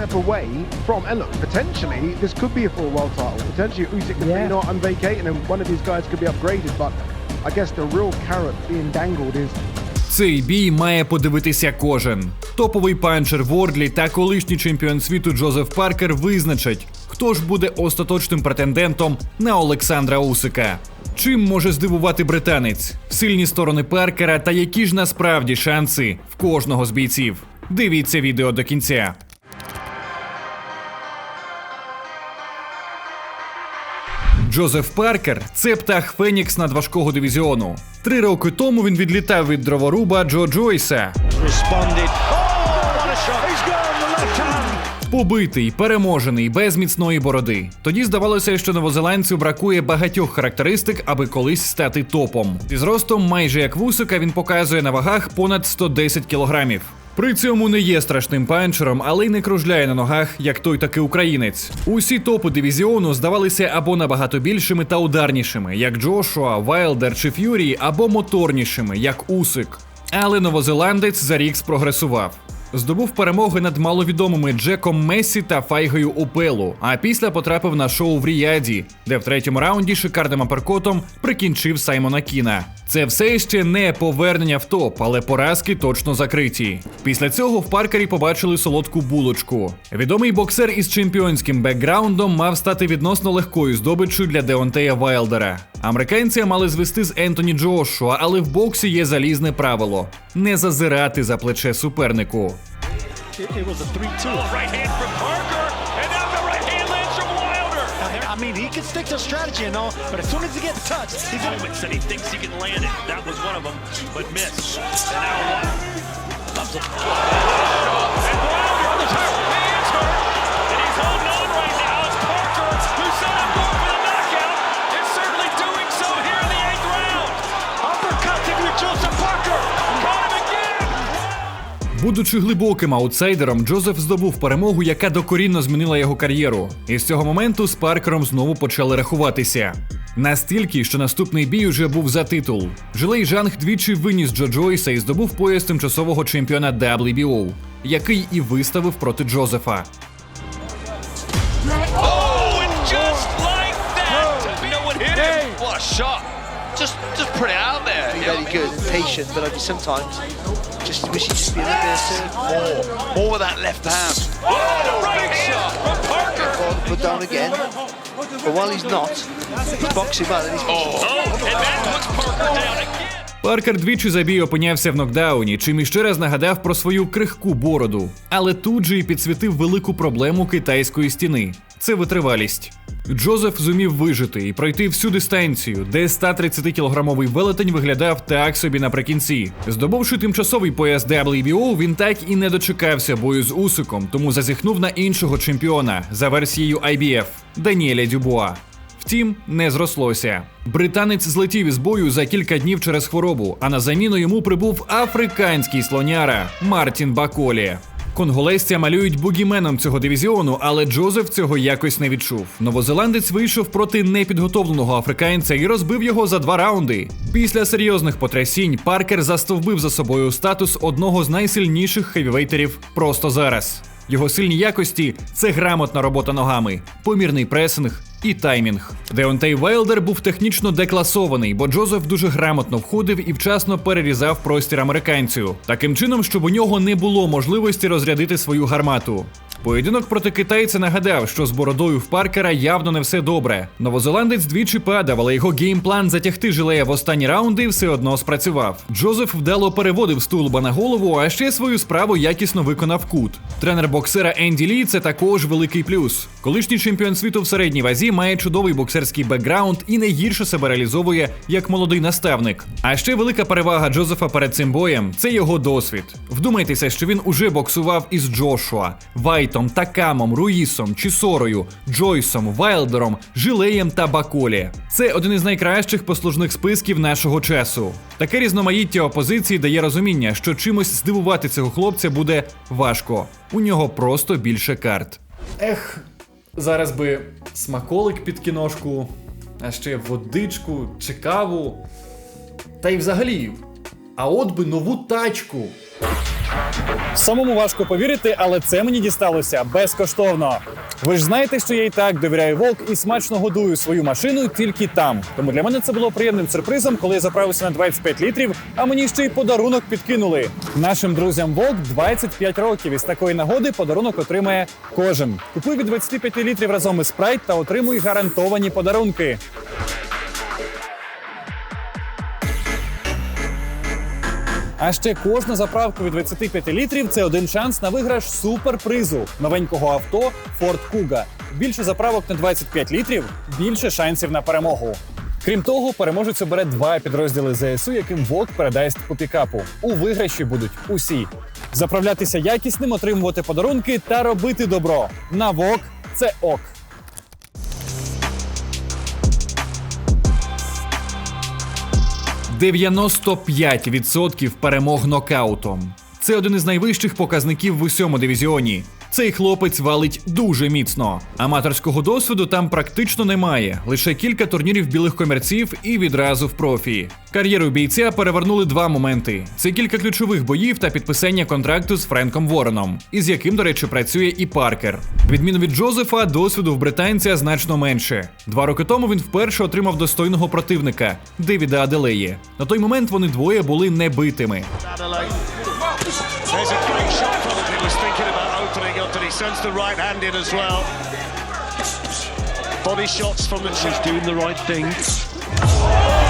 step away from, and look, potentially this could be a full world title. Potentially Usyk could Yeah. be not unvacating, and one of these guys could be upgraded. But I guess the real carrot being dangled is Цей бій має подивитися кожен. Топовий панчер Вордлі та колишній чемпіон світу Джозеф Паркер визначать, хто ж буде остаточним претендентом на Олександра Усика. Чим може здивувати британець? Сильні сторони Паркера та які ж насправді шанси в кожного з бійців? Дивіться відео до кінця. Джозеф Паркер це птах Фенікс надважкого дивізіону. Три роки тому він відлітав від дроворуба Джо Джойса. Oh. Побитий, переможений, без міцної бороди. Тоді здавалося, що новозеландцю бракує багатьох характеристик, аби колись стати топом. Зі зростом, майже як вусика, він показує на вагах понад 110 кілограмів. При цьому не є страшним панчером, але й не кружляє на ногах, як той таки українець. Усі топи дивізіону здавалися або набагато більшими та ударнішими, як Джошуа, Вайлдер чи Ф'юрі, або моторнішими, як Усик. Але новозеландець за рік спрогресував. Здобув перемоги над маловідомими Джеком Мессі та Файгою Опелу, а після потрапив на шоу в Ріаді, де в третьому раунді шикарним аперкотом прикінчив Саймона Кіна. Це все ще не повернення в топ, але поразки точно закриті. Після цього в паркері побачили солодку булочку. Відомий боксер із чемпіонським бекграундом мав стати відносно легкою здобиччю для Деонтея Вайлдера. Американці мали звести з Ентоні Джошуа, але в боксі є залізне правило: не зазирати за плече супернику. It, it was a 3 2. Right hand from Parker, and now the right hand lands from Wilder. I mean, he can stick to strategy and all, but as soon as he gets touched, he's going Moments that he thinks he can land it. That was one of them, but missed. And now Будучи глибоким аутсайдером, Джозеф здобув перемогу, яка докорінно змінила його кар'єру. І з цього моменту з Паркером знову почали рахуватися. Настільки, що наступний бій уже був за титул. Жилей Жанг двічі виніс Джо Джойса і здобув пояс тимчасового чемпіона WBO, який і виставив проти Джозефа. Oh, just! Just, put it out there. very good patient, but I mean, sometimes just wish he'd just be a little bit soon. More, more with that left hand. Oh, the right hand from Parker. Put down again. But while he's not, he's boxing well and he's Oh, and that puts Parker down again. Паркер двічі за бій опинявся в нокдауні, чим іще раз нагадав про свою крихку бороду. Але тут же і підсвітив велику проблему китайської стіни це витривалість. Джозеф зумів вижити і пройти всю дистанцію, де 130-кілограмовий велетень виглядав так собі наприкінці. Здобувши тимчасовий пояс WBO, він так і не дочекався бою з Усиком, тому зазіхнув на іншого чемпіона за версією IBF Даніеля Дюбуа. Втім, не зрослося. Британець злетів із бою за кілька днів через хворобу, а на заміну йому прибув африканський слоняра Мартін Баколі. Конголезця малюють бугіменом цього дивізіону, але Джозеф цього якось не відчув. Новозеландець вийшов проти непідготовленого африканця і розбив його за два раунди. Після серйозних потрясінь Паркер застовбив за собою статус одного з найсильніших хевівейтерів просто зараз. Його сильні якості це грамотна робота ногами, помірний пресинг і таймінг. Деонтей Вайлдер був технічно декласований, бо Джозеф дуже грамотно входив і вчасно перерізав простір американцю, таким чином, щоб у нього не було можливості розрядити свою гармату. Поєдинок проти китайця нагадав, що з бородою в Паркера явно не все добре. Новозеландець двічі падав, але його геймплан затягти жилея в останні раунди все одно спрацював. Джозеф вдало переводив стулба на голову, а ще свою справу якісно виконав кут. Тренер боксера Енді Лі це також великий плюс. Колишній чемпіон світу в середній вазі має чудовий боксерський бекграунд і не гірше себе реалізовує як молодий наставник. А ще велика перевага Джозефа перед цим боєм це його досвід. Вдумайтеся, що він уже боксував із Джошуа, Вайтом, Такамом, Руїсом, Чісорою, Джойсом, Вайлдером, Жилеєм та Баколі. Це один із найкращих послужних списків нашого часу. Таке різноманіття опозиції дає розуміння, що чимось здивувати цього хлопця буде важко. У нього просто більше карт. Ех, зараз би смаколик під кіношку, а ще водичку чи каву. Та й взагалі, а от би нову тачку. Самому важко повірити, але це мені дісталося безкоштовно. Ви ж знаєте, що я і так довіряю Волк і смачно годую свою машину тільки там. Тому для мене це було приємним сюрпризом, коли я заправився на 25 літрів, а мені ще й подарунок підкинули. Нашим друзям Волк 25 років. І з такої нагоди подарунок отримає кожен. Купуй від 25 літрів разом із спрайт та отримуй гарантовані подарунки. А ще кожна заправка від 25 літрів це один шанс на виграш суперпризу новенького авто Ford Kuga. Більше заправок на 25 літрів, більше шансів на перемогу. Крім того, переможець обере два підрозділи ЗСУ, яким ВОК передасть по пікапу. У виграші будуть усі. Заправлятися якісним, отримувати подарунки та робити добро. На ВОК це ок. – 95% перемог нокаутом. Це один із найвищих показників в усьому дивізіоні. Цей хлопець валить дуже міцно. Аматорського досвіду там практично немає. Лише кілька турнірів білих комірців і відразу в профі. Кар'єру бійця перевернули два моменти: це кілька ключових боїв та підписання контракту з Френком Вороном, із яким, до речі, працює і Паркер. Відміну від Джозефа, досвіду в британця значно менше. Два роки тому він вперше отримав достойного противника Девіда Аделеї. На той момент вони двоє були небитими. Sends the right hand in as well. Body shots from the He's doing the right thing.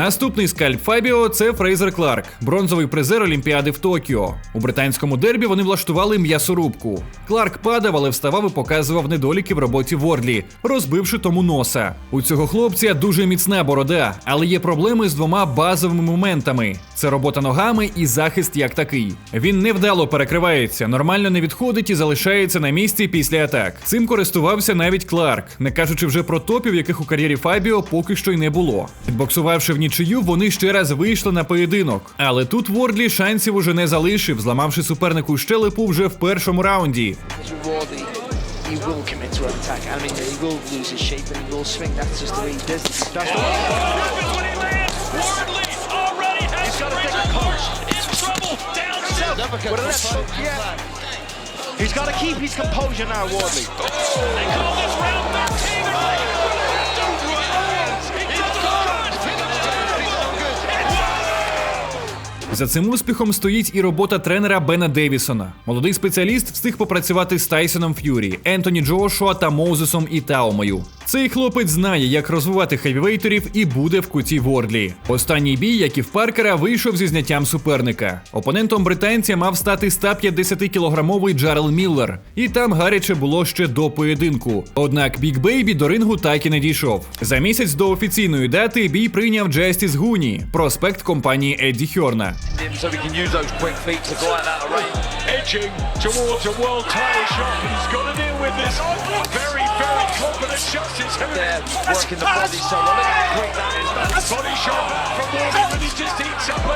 Наступний скальп Фабіо це Фрейзер Кларк, бронзовий призер Олімпіади в Токіо. У британському дербі вони влаштували м'ясорубку. Кларк падав, але вставав і показував недоліки в роботі Вордлі, розбивши тому носа. У цього хлопця дуже міцна борода, але є проблеми з двома базовими моментами: це робота ногами і захист як такий. Він невдало перекривається, нормально не відходить і залишається на місці після атак. Цим користувався навіть Кларк, не кажучи вже про топів, яких у кар'єрі Фабіо поки що й не було. Підбоксувавши в нічию, вони ще раз вийшли на поєдинок. Але тут Вордлі шансів уже не залишив, зламавши супернику щелепу вже в першому раунді. Wardy, he will commit to an attack. I mean, he will lose his shape and he will swing. That's just the way he does. That's the happens when he lands. Wardley already has Fraser Clark in trouble. Down south. With a left hook, yeah. He's got to keep his composure now, Wardley. They call this round 13. За цим успіхом стоїть і робота тренера Бена Девісона. Молодий спеціаліст встиг попрацювати з Тайсоном Ф'юрі, Ентоні Джошуа та Моузесом і Таумою. Цей хлопець знає, як розвивати хевівейтерів і буде в куті Вордлі. Останній бій, як і в Паркера, вийшов зі зняттям суперника. Опонентом британця мав стати 150-кілограмовий Джарел Міллер, і там гаряче було ще до поєдинку. Однак Біг Бейбі до рингу так і не дійшов. За місяць до офіційної дати бій прийняв Джестіс Гуні, проспект компанії Едді Хьорна. Him so he can use those quick feet to go out that range. Edging towards a world title shot. He's got to deal with this. Oh, very, very confident. It's They're working the body so well. Look how quick that is. man. Body shot from Wardley, but he just eats up.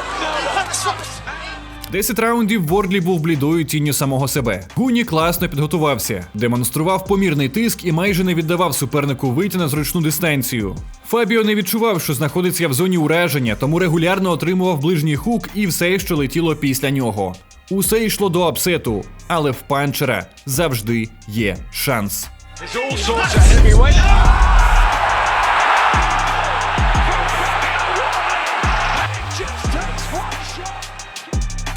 10 раундів Вордлі був блідою тінню самого себе. Гуні класно підготувався, демонстрував помірний тиск і майже не віддавав супернику вийти на зручну дистанцію. Фабіо не відчував, що знаходиться в зоні ураження, тому регулярно отримував ближній хук і все, що летіло після нього. Усе йшло до апсету, але в панчера завжди є шанс.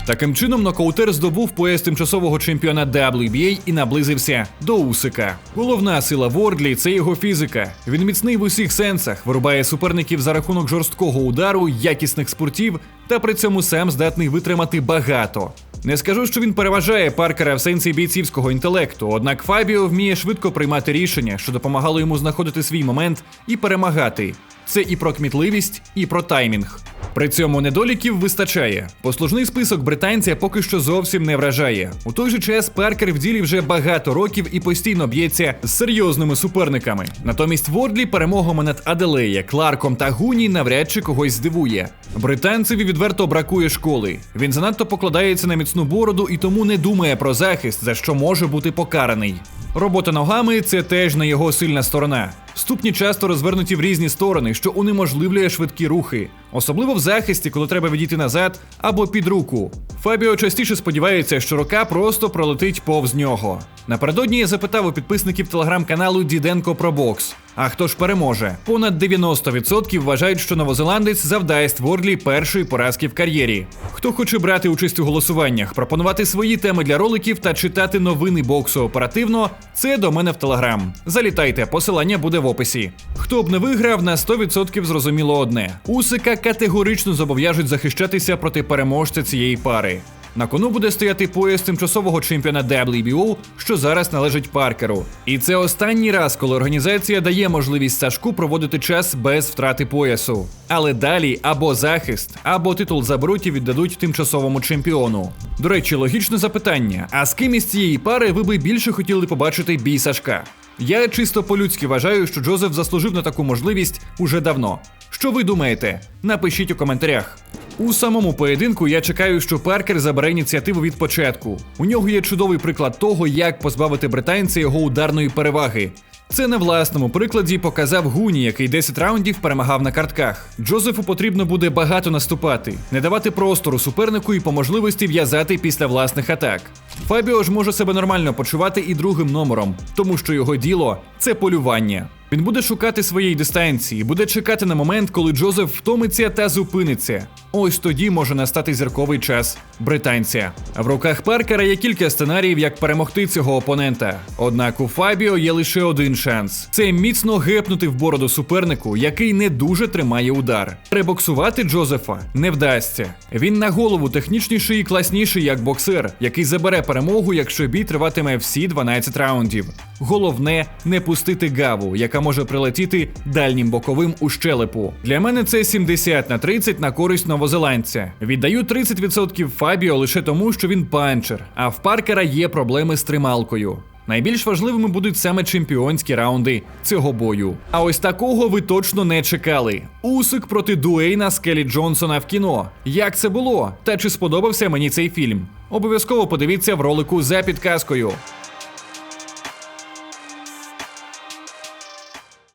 Таким чином, нокаутер здобув пояс тимчасового чемпіона WBA і наблизився до Усика. Головна сила Вордлі це його фізика. Він міцний в усіх сенсах, вирубає суперників за рахунок жорсткого удару, якісних спортів, та при цьому сам здатний витримати багато. Не скажу, що він переважає Паркера в сенсі бійцівського інтелекту, однак Фабіо вміє швидко приймати рішення, що допомагало йому знаходити свій момент і перемагати. Це і про кмітливість, і про таймінг. При цьому недоліків вистачає. Послужний список британця поки що зовсім не вражає. У той же час Паркер в ділі вже багато років і постійно б'ється з серйозними суперниками. Натомість Вордлі перемогами над Аделея, Кларком та Гуні навряд чи когось здивує. Британцеві відверто бракує школи. Він занадто покладається на міцну бороду і тому не думає про захист, за що може бути покараний. Робота ногами це теж не його сильна сторона. Ступні часто розвернуті в різні сторони, що унеможливлює швидкі рухи, особливо в захисті, коли треба відійти назад або під руку. Фабіо частіше сподівається, що рука просто пролетить повз нього. Напередодні я запитав у підписників телеграм-каналу Діденко про бокс. А хто ж переможе? Понад 90% вважають, що новозеландець завдасть Вордлі першої поразки в кар'єрі. Хто хоче брати участь у голосуваннях, пропонувати свої теми для роликів та читати новини боксу оперативно, це до мене в телеграм. Залітайте, посилання буде в описі. Хто б не виграв, на 100% зрозуміло одне: Усика категорично зобов'яжуть захищатися проти переможця цієї пари. На кону буде стояти пояс тимчасового чемпіона WBO, що зараз належить Паркеру. І це останній раз, коли організація дає можливість Сашку проводити час без втрати поясу. Але далі або захист, або титул заберуть і віддадуть тимчасовому чемпіону. До речі, логічне запитання: а з ким із цієї пари ви би більше хотіли побачити бій Сашка? Я чисто по-людськи вважаю, що Джозеф заслужив на таку можливість уже давно. Що ви думаєте? Напишіть у коментарях. У самому поєдинку я чекаю, що Паркер забере ініціативу від початку. У нього є чудовий приклад того, як позбавити британця його ударної переваги. Це на власному прикладі показав Гуні, який 10 раундів перемагав на картках. Джозефу потрібно буде багато наступати, не давати простору супернику і по можливості в'язати після власних атак. Фабіо ж може себе нормально почувати і другим номером, тому що його діло це полювання. Він буде шукати своєї дистанції, буде чекати на момент, коли Джозеф втомиться та зупиниться. Ось тоді може настати зірковий час британця. В руках Паркера є кілька сценаріїв, як перемогти цього опонента. Однак у Фабіо є лише один шанс: це міцно гепнути в бороду супернику, який не дуже тримає удар. Ребоксувати Джозефа не вдасться. Він на голову технічніший і класніший як боксер, який забере перемогу, якщо бій триватиме всі 12 раундів. Головне не пустити гаву, яка може прилетіти дальнім боковим у щелепу. Для мене це 70 на 30 на користь новозеландця. Віддаю 30% Фабіо лише тому, що він панчер, а в Паркера є проблеми з трималкою. Найбільш важливими будуть саме чемпіонські раунди цього бою. А ось такого ви точно не чекали. Усик проти Дуейна Скелі Джонсона в кіно. Як це було? Та чи сподобався мені цей фільм? Обов'язково подивіться в ролику за підказкою.